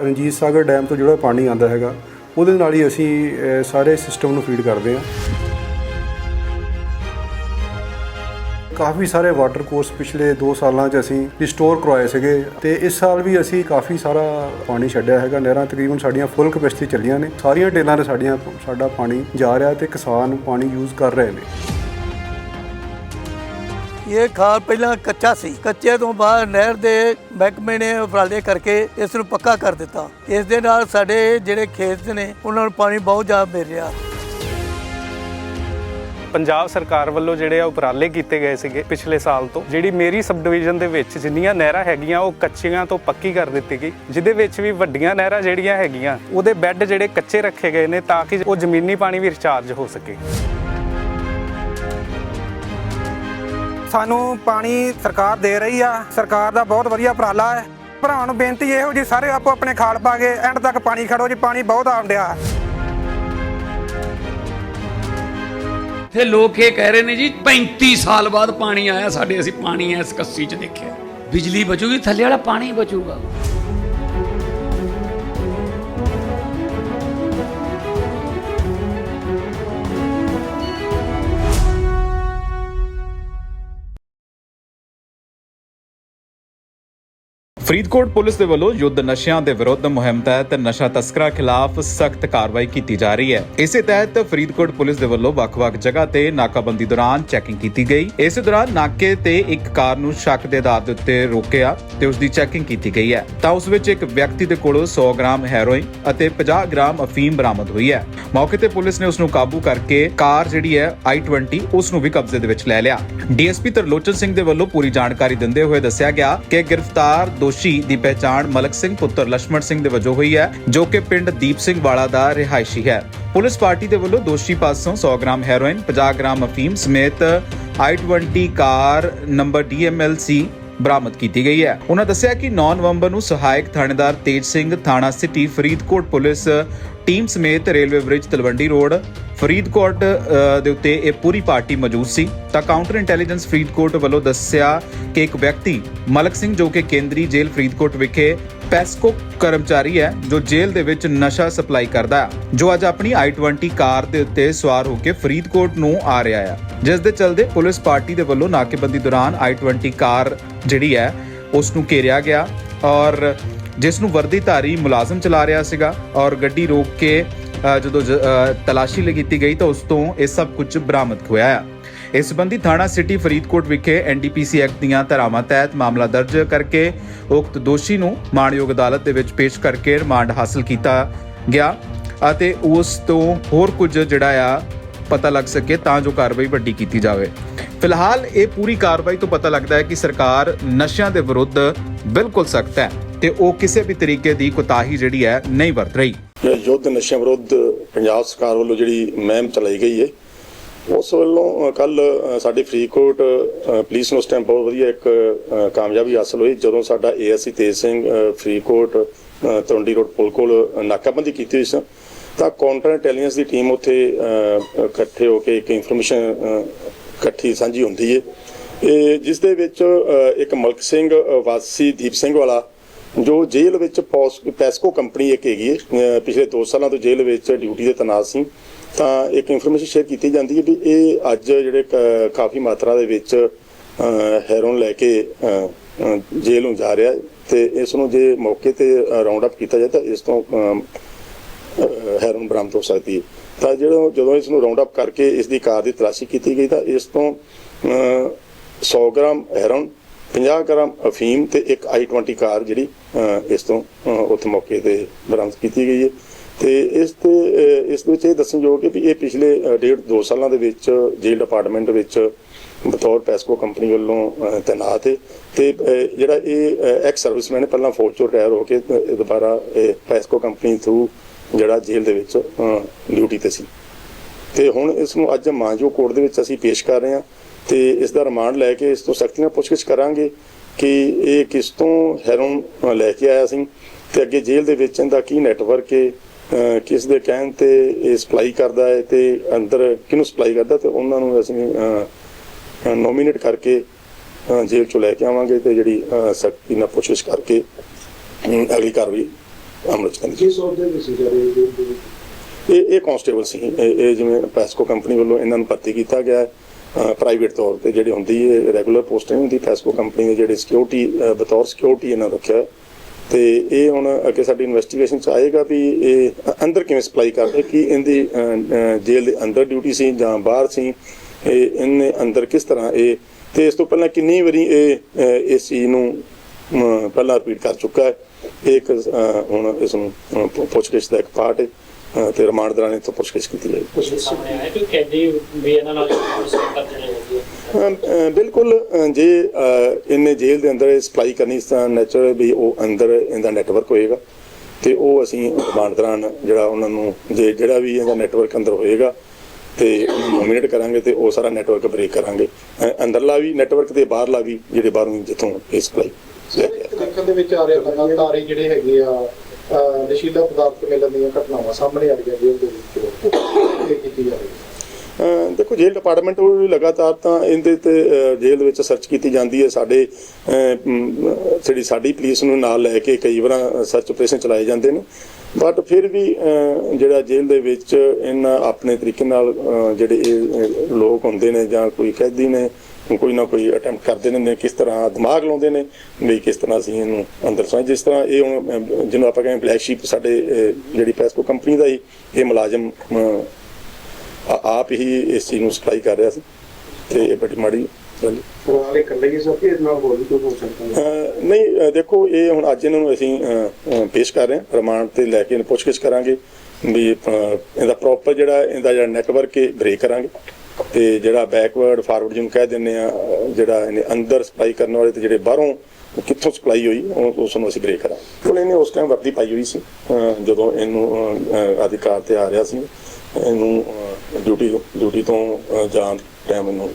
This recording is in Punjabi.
ਰਣਜੀਤ ਸਾਗਰ ਡੈਮ ਤੋਂ ਜਿਹੜਾ ਪਾਣੀ ਆਉਂਦਾ ਹੈਗਾ, ਉਹਦੇ ਨਾਲ ਹੀ ਅਸੀਂ ਸਾਰੇ ਸਿਸਟਮ ਨੂੰ ਫੀਡ ਕਰਦੇ ਹਾਂ। ਕਾਫੀ ਸਾਰੇ ਵਾਟਰ ਕੋਰਸ ਪਿਛਲੇ 2 ਸਾਲਾਂ 'ਚ ਅਸੀਂ ਰਿਸਟੋਰ ਕਰਵਾਏ ਸੀਗੇ ਤੇ ਇਸ ਸਾਲ ਵੀ ਅਸੀਂ ਕਾਫੀ ਸਾਰਾ ਪਾਣੀ ਛੱਡਿਆ ਹੈਗਾ। ਨਹਿਰਾਂ ਤਕਰੀਬਨ ਸਾਡੀਆਂ ਫੁੱਲ ਕਪੈਸਿਟੀ ਚੱਲੀਆਂ ਨੇ। ਸਾਰੀਆਂ ਡੇਲਾਂ ਤੇ ਸਾਡੀਆਂ, ਸਾਡਾ ਪਾਣੀ ਜਾ ਰਿਹਾ ਤੇ ਕਿਸਾਨ ਪਾਣੀ ਯੂਜ਼ ਕਰ ਰਹੇ ਨੇ। ਇਹ ਖਾਲ ਪਹਿਲਾਂ ਕੱਚਾ ਸੀ। ਕੱਚੇ ਤੋਂ ਬਾਅਦ ਨਹਿਰ ਦੇ ਮਹਿਕਮੇ ਨੇ ਉਪਰਾਲੇ ਕਰਕੇ ਇਸ ਨੂੰ ਪੱਕਾ ਕਰ ਦਿੱਤਾ। ਇਸ ਦੇ ਨਾਲ ਸਾਡੇ ਜਿਹੜੇ ਖੇਤ ਨੇ, ਉਹਨਾਂ ਨੂੰ ਪਾਣੀ ਬਹੁਤ ਜ਼ਿਆਦਾ ਮਿਲ ਰਿਹਾ। ਪੰਜਾਬ ਸਰਕਾਰ ਵੱਲੋਂ ਜਿਹੜੇ ਆ ਉਪਰਾਲੇ ਕੀਤੇ ਗਏ ਸੀਗੇ ਪਿਛਲੇ ਸਾਲ ਤੋਂ। ਜਿਹੜੀ ਮੇਰੀ ਸਬ ਡਿਵੀਜ਼ਨ ਦੇ ਵਿੱਚ ਜਿੰਨੀਆਂ ਨਹਿਰਾਂ ਹੈਗੀਆਂ, ਉਹ ਕੱਚੀਆਂ ਤੋਂ ਪੱਕੀ ਕਰ ਦਿੱਤੀ ਗਈ। ਜਿਹਦੇ ਵਿੱਚ ਵੀ ਵੱਡੀਆਂ ਨਹਿਰਾਂ ਜਿਹੜੀਆਂ ਹੈਗੀਆਂ, ਉਹਦੇ ਬੈੱਡ ਜਿਹੜੇ ਕੱਚੇ ਰੱਖੇ ਗਏ ਨੇ ਤਾਂ ਕਿ ਉਹ ਜ਼ਮੀਨੀ ਪਾਣੀ ਵੀ ਰਿਚਾਰਜ ਹੋ ਸਕੇ। ਸਾਨੂੰ ਪਾਣੀ ਸਰਕਾਰ ਦੇ ਰਹੀ ਆ, ਸਰਕਾਰ ਦਾ ਬਹੁਤ ਵਧੀਆ ਉਪਰਾਲਾ ਹੈ। ਭਰਾਵਾਂ ਨੂੰ ਬੇਨਤੀ ਇਹੋ ਜੀ ਸਾਰੇ ਆਪੋ ਆਪਣੇ ਖਾਲ ਪਾ ਕੇ ਐਂਡ ਤੱਕ ਪਾਣੀ ਖੜੋ ਜੀ, ਪਾਣੀ ਬਹੁਤ ਆਉਣ ਡਿਆ। ਲੋਕ ਇਹ ਕਹਿ ਰਹੇ ਨੇ ਜੀ 35 ਸਾਲ ਬਾਅਦ ਪਾਣੀ ਆਇਆ, ਸਾਡੇ ਅਸੀਂ ਪਾਣੀ ਇਸ ਕੱਸੀ 'ਚ ਦੇਖਿਆ। ਬਿਜਲੀ ਬਚੂਗੀ, ਥੱਲੇ ਵਾਲਾ ਪਾਣੀ ਬਚੂਗਾ। ਫਰੀਦਕੋਟ ਪੁਲਿਸ ਦੇ ਵੱਲੋਂ ਯੁੱਧ ਨਸ਼ਿਆਂ ਦੇ ਵਿਰੁੱਧ ਮੁਹਿੰਮ ਤਹਿਤ ਨਸ਼ਾ ਤਸਕਰਾਂ ਖਿਲਾਫ ਸਖਤ ਕਾਰਵਾਈ ਕੀਤੀ ਜਾ ਰਹੀ ਹੈ। ਇਸੇ ਤਹਿਤ ਫਰੀਦਕੋਟ ਪੁਲਿਸ ਦੇ ਵੱਲੋਂ ਵੱਖ-ਵੱਖ ਜਗ੍ਹਾ ਤੇ ਨਾਕਾਬੰਦੀ ਦੌਰਾਨ ਚੈਕਿੰਗ ਕੀਤੀ ਗਈ। ਇਸੇ ਦੌਰਾਨ ਨਾਕੇ ਤੇ ਇੱਕ ਕਾਰ ਨੂੰ ਸ਼ੱਕ ਦੇ ਆਧਾਰ ਦੇ ਉੱਤੇ ਰੋਕਿਆ ਤੇ ਉਸ ਦੀ ਚੈਕਿੰਗ ਕੀਤੀ ਗਈ ਹੈ। ਤਾਂ ਉਸ ਵਿੱਚ ਇੱਕ ਵਿਅਕਤੀ ਦੇ ਕੋਲੋਂ 100 ਗ੍ਰਾਮ ਹੈਰੋਇਨ ਅਤੇ 50 ਗ੍ਰਾਮ ਅਫੀਮ ਬਰਾਮਦ ਹੋਈ ਹੈ। ਮੌਕੇ ਤੇ ਪੁਲਿਸ ਨੇ ਉਸ ਨੂੰ ਕਾਬੂ ਕਰਕੇ ਕਾਰ ਜਿਹੜੀ ਹੈ i20 ਉਸ ਨੂੰ ਵੀ ਕਬਜ਼ੇ ਦੇ ਵਿੱਚ ਲੈ ਲਿਆ। ਡੀਐਸਪੀ ਤਰਲੋਚਨ ਸਿੰਘ ਦੇ ਵੱਲੋਂ ਪੂਰੀ ਜਾਣਕਾਰੀ ਦਿੰਦੇ ਹੋਏ ਦੱਸਿਆ ਗਿਆ ਕਿ ਗ੍ਰਿਫਤਾਰ ਦੋਸ਼ੀ ਦੋਸ਼ੀ ਦੀ ਪਛਾਣ ਮਲਕ ਸਿੰਘ ਪੁੱਤਰ ਲక్ష్మణ ਸਿੰਘ ਦੇ ਵਜੋਂ ਹੋਈ ਹੈ, ਜੋ ਕਿ ਪਿੰਡ ਦੀਪ ਸਿੰਘ ਵਾਲਾ ਦਾ ਰਿਹਾਇਸ਼ੀ ਹੈ। ਪੁਲਿਸ ਪਾਰਟੀ ਦੇ ਵੱਲੋਂ ਦੋਸ਼ੀ ਪਾਸੋਂ 100 ਗ੍ਰਾਮ ਹੈਰੋਇਨ 50 ਗ੍ਰਾਮ ਅਫੀਮ ਸਮੇਤ i20 ਕਾਰ ਨੰਬਰ DMLC ਬਰਾਮਦ ਕੀਤੀ ਗਈ ਹੈ। ਉਹਨਾਂ ਦੱਸਿਆ ਕਿ 9 ਨਵੰਬਰ ਨੂੰ ਸਹਾਇਕ ਥਾਣੇਦਾਰ ਤੇਜ ਸਿੰਘ ਥਾਣਾ ਸਿਟੀ ਫਰੀਦਕੋਟ ਪੁਲਿਸ ਟੀਮ ਸਮੇਤ railway bridge Talwandi road Faridkot ਦੇ ਉੱਤੇ ਇਹ ਪੂਰੀ ਪਾਰਟੀ ਮੌਜੂਦ ਸੀ। ਤਾਂ ਕਾਊਂਟਰ ਇੰਟੈਲੀਜੈਂਸ ਫਰੀਦਕੋਟ ਵੱਲੋਂ ਦੱਸਿਆ ਕਿ ਇੱਕ ਵਿਅਕਤੀ, ਮਲਕ ਸਿੰਘ ਜੋ ਕਿ ਕੇਂਦਰੀ ਜੇਲ੍ਹ ਫਰੀਦਕੋਟ ਵਿਖੇ ਪੈਸਕੋ ਕਰਮਚਾਰੀ ਹੈ, ਜੋ ਜੇਲ੍ਹ ਦੇ ਵਿੱਚ ਨਸ਼ਾ ਸਪਲਾਈ ਕਰਦਾ ਹੈ, ਜੋ ਅੱਜ ਆਪਣੀ i20 ਕਾਰ ਦੇ ਉੱਤੇ ਸਵਾਰ ਹੋ ਕੇ ਫਰੀਦਕੋਟ ਨੂੰ ਆ ਰਿਹਾ ਹੈ। ਜਿਸ ਦੇ ਚਲਦੇ ਪੁਲਿਸ ਪਾਰਟੀ ਦੇ ਵੱਲੋਂ ਨਾਕੇਬੰਦੀ ਦੌਰਾਨ i20 ਕਾਰ ਜਿਹੜੀ ਹੈ ਉਸ ਨੂੰ ਘੇਰਿਆ ਗਿਆ ਔਰ ਜਿਸ ਨੂੰ ਵਰਦੀਧਾਰੀ ਮੁਲਾਜ਼ਮ ਚਲਾ ਰਿਹਾ ਸੀਗਾ ਔਰ ਗੱਡੀ ਰੋਕ ਕੇ ਜਦੋਂ ਜ- ਤਲਾਸ਼ੀ ਲਈ ਕੀਤੀ ਗਈ ਤਾਂ ਉਸ ਤੋਂ ਇਹ ਸਭ ਕੁਝ ਬਰਾਮਦ ਹੋਇਆ ਹੈ ਇਸ ਸੰਬੰਧੀ ਥਾਣਾ ਸਿਟੀ ਫਰੀਦਕੋਟ ਵਿਖੇ ਐਨਡੀਪੀਸੀ ਐਕਟ ਦੀਆਂ ਧਾਰਾਵਾਂ ਤਹਿਤ ਮਾਮਲਾ ਦਰਜ ਕਰਕੇ ਉਕਤ ਦੋਸ਼ੀ ਨੂੰ ਮਾਣਯੋਗ ਅਦਾਲਤ ਦੇ ਵਿੱਚ ਪੇਸ਼ ਕਰਕੇ ਰਿਮਾਂਡ ਹਾਸਲ ਕੀਤਾ ਗਿਆ ਅਤੇ ਉਸ ਤੋਂ ਹੋਰ ਕੁਝ ਜਿਹੜਾ ਆ ਪਤਾ ਲੱਗ ਸਕੇ ਤਾਂ ਜੋ ਕਾਰਵਾਈ ਵੱਡੀ ਕੀਤੀ ਜਾਵੇ। ਫਿਲਹਾਲ ਇਹ ਪੂਰੀ ਕਾਰਵਾਈ ਤੋਂ ਪਤਾ ਲੱਗਦਾ ਹੈ ਕਿ ਸਰਕਾਰ ਨਸ਼ਿਆਂ ਦੇ ਵਿਰੁੱਧ ਬਿਲਕੁਲ ਸਖਤ ਹੈ ਤੇ ਉਹ ਕਿਸੇ ਵੀ ਤਰੀਕੇ ਦੀ ਕੁਤਾਹੀ ਜਿਹੜੀ ਹੈ ਨਹੀਂ ਵਰਤ ਰਹੀ। ਯੁੱਧ ਨਸ਼ਿਆਂ ਵਿਰੁੱਧ ਪੰਜਾਬ ਸਰਕਾਰ ਵੱਲੋਂ ਜਿਹੜੀ ਮਹਿਮ ਚਲਾਈ ਗਈ ਹੈ ਉਸ ਵੱਲੋਂ ਕੱਲ ਸਾਡੀ ਫਰੀਦਕੋਟ ਪੁਲਿਸ ਨੂੰ ਉਸ ਟਾਈਮ ਬਹੁਤ ਵਧੀਆ ਇੱਕ ਕਾਮਯਾਬੀ ਹਾਸਲ ਹੋਈ ਜਦੋਂ ਸਾਡਾ ਏਐਸਸੀ ਤੇਜ ਸਿੰਘ ਫਰੀਦਕੋਟ ਤਰੰਡੀ ਰੋਡ ਪੁਲ ਕੋਲ ਨਾਕਾਬੰਦੀ ਕੀਤੀ ਹੋਈ ਸੀ। ਤਾਂ ਕਾਊਂਟਰ ਇੰਟੈਲੀਜੈਂਸ ਦੀ ਟੀਮ ਉੱਥੇ ਇਕੱਠੇ ਹੋ ਕੇ ਇੱਕ ਇਨਫੋਰਮੇਸ਼ਨ ਇਕੱਠੀ ਸਾਂਝੀ ਹੁੰਦੀ ਹੈ ਇਹ, ਜਿਸ ਦੇ ਵਿੱਚ ਇੱਕ ਮਲਕ ਸਿੰਘ ਵਾਸੀ ਦੀਪ ਸਿੰਘ ਵਾਲਾ ਜੋ ਜੇਲ੍ਹ ਵਿੱਚ ਪੌਸ- ਪੈਸਕੋ ਕੰਪਨੀ ਇੱਕ ਹੈਗੀ ਹੈ ਪਿਛਲੇ 2 ਸਾਲਾਂ ਤੋਂ ਜੇਲ੍ਹ ਵਿੱਚ ਡਿਊਟੀ ਦੇ ਤੈਨਾਤ ਸੀ ਤਾਂ ਇੱਕ ਇਨਫੋਰਮੇਸ਼ਨ ਸ਼ੇਅਰ ਕੀਤੀ ਜਾਂਦੀ ਹੈ ਵੀ ਇਹ ਅੱਜ ਜਿਹੜੇ ਕ- ਕਾਫੀ ਮਾਤਰਾ ਦੇ ਵਿੱਚ ਹੈਰੋਨ ਲੈ ਕੇ ਜੇਲ੍ਹ ਨੂੰ ਜਾ ਰਿਹਾ ਹੈ ਤੇ ਇਸ ਨੂੰ ਜੇ ਮੌਕੇ ਤੇ ਰਾਉਂਡ ਅਪ ਕੀਤਾ ਜਾਏ ਤਾਂ ਇਸ ਤੋਂ ਹੈਰੋਨ ਬਰਾਮਦ ਹੋ ਸਕਦੀ ਹੈ। ਤਾਂ ਜਦੋਂ ਜਦੋਂ ਇਸ ਨੂੰ ਰਾਉਂਡ ਅਪ ਕਰਕੇ ਇਸ ਦੀ ਕਾਰ ਦੀ ਤਲਾਸ਼ੀ ਕੀਤੀ ਗਈ ਤਾਂ ਇਸ ਤੋਂ ਅਹ, 100 ਗ੍ਰਾਮ ਹੈਰੋਨ 50 ਗ੍ਰਾਮ ਅਫੀਮ ਤੇ ਇੱਕ i20 ਕਾਰ ਜਿਹੜੀ ਇਸ ਤੋਂ ਉੱਥੇ ਮੌਕੇ ਤੇ ਬਰਾਮਦ ਕੀਤੀ ਗਈ ਹੈ। ਤੇ ਇਸ ਤੇ ਇਸ ਵਿੱਚ ਇਹ ਦੱਸਣਯੋਗ ਹੈ ਵੀ ਇਹ ਪਿਛਲੇ ਡੇਢ ਦੋ ਸਾਲਾਂ ਦੇ ਵਿੱਚ ਜੇਲ੍ਹ ਡਿਪਾਰਟਮੈਂਟ ਵਿੱਚ ਬਤੌਰ ਪੈਸਕੋ ਕੰਪਨੀ ਵੱਲੋਂ ਤੈਨਾਤ ਹੈ। ਤੇ ਜਿਹੜਾ ਇਹ ਐਕਸ ਸਰਵਿਸਮੈਨ ਪਹਿਲਾਂ ਫੌਜ ਚੋਂ ਰਿਟਾਇਰ ਹੋ ਕੇ ਦੁਬਾਰਾ ਪੈਸਕੋ ਕੰਪਨੀ ਥਰੂ ਜਿਹੜਾ ਜੇਲ੍ਹ ਦੇ ਵਿੱਚ ਡਿਊਟੀ ਤੇ ਸੀ। ਤੇ ਹੁਣ ਇਸ ਨੂੰ ਅੱਜ ਮਾਂਜੋ ਕੋਰਟ ਦੇ ਵਿੱਚ ਅਸੀਂ ਪੇਸ਼ ਕਰ ਰਹੇ ਹਾਂ। ਤੇ ਇਸ ਦਾ ਰਿਮਾਂਡ ਲੈ ਕੇ ਇਸ ਤੋਂ ਸਖਤੀ ਨਾਲ ਪੁੱਛਗਿੱਛ ਕਰਾਂਗੇ ਕਿ ਇਹ ਕਿਸ ਤੋਂ ਹੈਰੋਨ ਲੈ ਕੇ ਆਇਆ ਸੀ ਤੇ ਅੱਗੇ ਜੇਲ੍ਹ ਦੇ ਵਿੱਚ ਇਹਦਾ ਕੀ ਨੈਟਵਰਕ ਹੈ ਕਿਸ ਦੇ ਕਹਿਣ ਤੇ ਇਹ ਸਪਲਾਈ ਕਰਦਾ ਹੈ ਤੇ ਅੰਦਰ ਕਿਹਨੂੰ ਸਪਲਾਈ ਕਰਦਾ ਤੇ ਉਹਨਾਂ ਨੂੰ ਅਸੀਂ ਨੋਮੀਨੇਟ ਕਰਕੇ ਜੇਲ੍ਹ ਚੋਂ ਲੈ ਕੇ ਆਵਾਂਗੇ ਤੇ ਜਿਹੜੀ ਸਖਤੀ ਨਾਲ ਪੁੱਛਗਿੱਛ ਕਰਕੇ ਅਗਲੀ ਕਾਰਵਾਈ ਅਮਲ ਚ ਪੈਂਦੀ ਕਿਸ ਅਹੁਦੇ ਵਿੱਚ ਜਿਹੜੇ ਇਹ ਇਹ ਕਾਂਸਟੇਬਲ ਸੀ। ਇਹ ਇਹ ਜਿਵੇਂ ਪੈਸਕੋ ਕੰਪਨੀ ਵੱਲੋਂ ਇਹਨਾਂ ਨੂੰ ਭਰਤੀ ਕੀਤਾ ਗਿਆ ਹੈ। ਪ੍ਰਾਈਵੇਟ ਤੌਰ ਤੇ ਜਿਹੜੀ ਹੁੰਦੀ ਹੈ ਰੈਗੂਲਰ ਪੋਸਟਿੰਗ ਹੁੰਦੀ ਪੈਸਕੋ ਕੰਪਨੀ ਦੇ ਜਿਹੜੇ ਸਿਕਿਉਰਿਟੀ ਬਤੌਰ ਸਿਕਿਉਰਿਟੀ ਇਹਨਾਂ ਰੱਖਿਆ ਹੈ। ਤੇ ਇਹ ਹੁਣ ਅੱਗੇ ਸਾਡੀ ਇਨਵੈਸਟੀਗੇਸ਼ਨ ਚ ਆਏਗਾ ਵੀ ਇਹ ਅੰਦਰ ਕਿਵੇਂ ਸਪਲਾਈ ਕਰਦੇ, ਕਿ ਇਹਦੀ ਜੇਲ੍ਹ ਦੇ ਅੰਦਰ ਡਿਊਟੀ ਸੀ ਜਾਂ ਬਾਹਰ ਸੀ, ਇਹ ਇਹਨੇ ਅੰਦਰ ਕਿਸ ਤਰ੍ਹਾਂ ਇਹ, ਤੇ ਇਸ ਤੋਂ ਪਹਿਲਾਂ ਕਿੰਨੀ ਵਾਰੀ ਇਹ ਇਸ ਚੀਜ਼ ਨੂੰ ਪਹਿਲਾਂ ਰਿਪੀਟ ਕਰ ਚੁੱਕਾ ਹੈ, ਇਹ ਇੱਕ ਹੁਣ ਇਸ ਨੂੰ ਪੁੱਛਗਿੱਛ ਦਾ ਇੱਕ ਪਾਰਟ ਹੈ ਤੇ ਰਿਮਾਂਡ ਦੌਰਾਨ ਇਹ ਤੋਂ ਪੁੱਛਗਿੱਛ ਕੀਤੀ ਜਾਏਗੀ। ਕੁਝ ਸਾਹਮਣੇ ਆਇਆ ਕਿ ਕੈਦੀ ਵੀ ਇਹਨਾਂ ਨਾਲ ਸੰਪਰਕ ਜਿਹੜੇ ਹੈਗੇ ਆ। ਅਮ, ਅ, ਬਿਲਕੁਲ ਜੇ ਇਹਨੇ ਜੇਲ੍ਹ ਦੇ ਅੰਦਰ ਸਪਲਾਈ ਕਰਨੀ ਤਰ੍ਹਾਂ ਨੈਚੁਰਲ ਵੀ ਉਹ ਅੰਦਰ ਇਹਦਾ ਨੈਟਵਰਕ ਹੋਏਗਾ ਤੇ ਉਹ ਅਸੀਂ ਰਿਮਾਂਡ ਦੌਰਾਨ ਜਿਹੜਾ ਉਹਨਾਂ ਨੂੰ ਜੇ ਜਿਹੜਾ ਵੀ ਇਹਦਾ ਨੈਟਵਰਕ ਅੰਦਰ ਹੋਏਗਾ ਤੇ ਨੋਮੀਨੇਟ ਕਰਾਂਗੇ ਤੇ ਉਹ ਸਾਰਾ ਨੈਟਵਰਕ ਬ੍ਰੇਕ ਕਰਾਂਗੇ। ਅੰਦਰਲਾ ਵੀ ਨੈਟਵਰਕ ਤੇ ਬਾਹਰਲਾ ਵੀ ਜਿਹੜੇ ਬਾਹਰੋਂ ਜਿੱਥੋਂ ਇਹ ਸਪਲਾਈ ਦੇਖਣ ਦੇ ਵਿੱਚ ਆ ਰਿਹਾ ਲਗਾਤਾਰ ਜਿਹੜੇ ਹੈਗੇ ਆ ਨਸ਼ੀਲਾ ਪਦਾਰਥ ਮਿਲਣ ਦੀਆਂ ਘਟਨਾਵਾਂ ਸਾਹਮਣੇ ਆ ਰਹੀਆਂ ਜੇਲ੍ਹ ਦੇ ਵਿੱਚ। ਇਹ ਕੀਤੀ ਜਾ ਰਹੀ ਹੈ। ਦੇਖੋ, ਜੇਲ੍ਹ ਡਿਪਾਰਟਮੈਂਟ ਉਹ ਲਗਾਤਾਰ ਤਾਂ ਇਹਦੇ ਤੇ ਜੇਲ੍ਹ ਦੇ ਵਿੱਚ ਸਰਚ ਕੀਤੀ ਜਾਂਦੀ ਹੈ। ਸਾਡੇ ਜਿਹੜੀ ਸਾਡੀ ਪੁਲਿਸ ਨੂੰ ਨਾਲ ਲੈ ਕੇ ਕਈ ਵਾਰ ਸਰਚ ਆਪਰੇਸ਼ਨ ਚਲਾਏ ਜਾਂਦੇ ਨੇ। ਬਟ ਫਿਰ ਵੀ ਜਿਹੜਾ ਜੇਲ੍ਹ ਦੇ ਵਿੱਚ ਇਹਨਾਂ ਆਪਣੇ ਤਰੀਕੇ ਨਾਲ ਜਿਹੜੇ ਇਹ ਲੋਕ ਹੁੰਦੇ ਨੇ ਜਾਂ ਕੋਈ ਕੈਦੀ ਨੇ ਕੋਈ ਨਾ ਕੋਈ ਅਟੈਂਪਟ ਕਰਦੇ ਨੇ ਕਿਸ ਤਰ੍ਹਾਂ ਦਿਮਾਗ ਲਾਉਂਦੇ ਨੇ ਵੀ ਕਿਸ ਤਰ੍ਹਾਂ ਅਸੀਂ ਇਹਨੂੰ ਅੰਦਰ ਸਮਝ ਜਿਸ ਤਰ੍ਹਾਂ ਇਹ ਜਿਹਨੂੰ ਆਪਾਂ ਕਹਿੰਦੇ ਬਲੈਕ ਸ਼ੀਪ ਸਾਡੇ ਜਿਹੜੀ ਪੈਸਕੋ ਕੰਪਨੀ ਦਾ ਹੀ ਇਹ ਮੁਲਾਜ਼ਮ ਆਪ ਹੀ ਇਸ ਚੀਜ਼ ਨੂੰ ਸਪਲਾਈ ਕਰ ਰਿਹਾ ਸੀ ਤੇ ਇਹ ਬੜੀ ਮਾੜੀ ਨਹੀਂ ਦੇਖੋ ਇਹ ਹੁਣ ਅੱਜ ਇਹਨਾਂ ਨੂੰ ਅਸੀਂ ਪੇਸ਼ ਕਰ ਰਹੇ ਹਾਂ ਰਿਮਾਂਡ ਤੇ ਲੈ ਕੇ ਇਹਨੂੰ ਪੁੱਛਗਿੱਛ ਕਰਾਂਗੇ ਵੀ ਇਹਦਾ ਪ੍ਰੋਪਰ ਜਿਹੜਾ ਇਹਦਾ ਜਿਹੜਾ ਨੈਟਵਰਕ ਹੈ ਬ੍ਰੇਕ ਕਰਾਂਗੇ। ਤੇ ਜਿਹੜਾ ਬੈਕਵਰਡ ਫਾਰਵਰਡ ਜਿਹਨੂੰ ਕਹਿ ਦਿੰਦੇ ਆ, ਜਿਹੜਾ ਇਹਨੇ ਅੰਦਰ ਸਪਲਾਈ ਕਰਨ ਵਾਲੇ ਤੇ ਜਿਹੜੇ ਬਾਹਰੋਂ ਉਹ ਕਿੱਥੋਂ ਸਪਲਾਈ ਹੋਈ, ਉਹ ਉਸ ਨੂੰ ਅਸੀਂ ਬ੍ਰੇਕ ਕਰਾਂਗੇ। ਕੋਲ ਇਹਨੇ ਉਸ ਟਾਈਮ ਵਰਦੀ ਪਾਈ ਹੋਈ ਸੀ ਜਦੋਂ ਇਹਨੂੰ ਅਧਿਕਾਰ ਤੇ ਆ ਰਿਹਾ ਸੀ, ਇਹਨੂੰ ਡਿਊਟੀ ਡਿਊਟੀ ਤੋਂ ਜਾਣ ਟਾਈਮ ਇਹਨੂੰ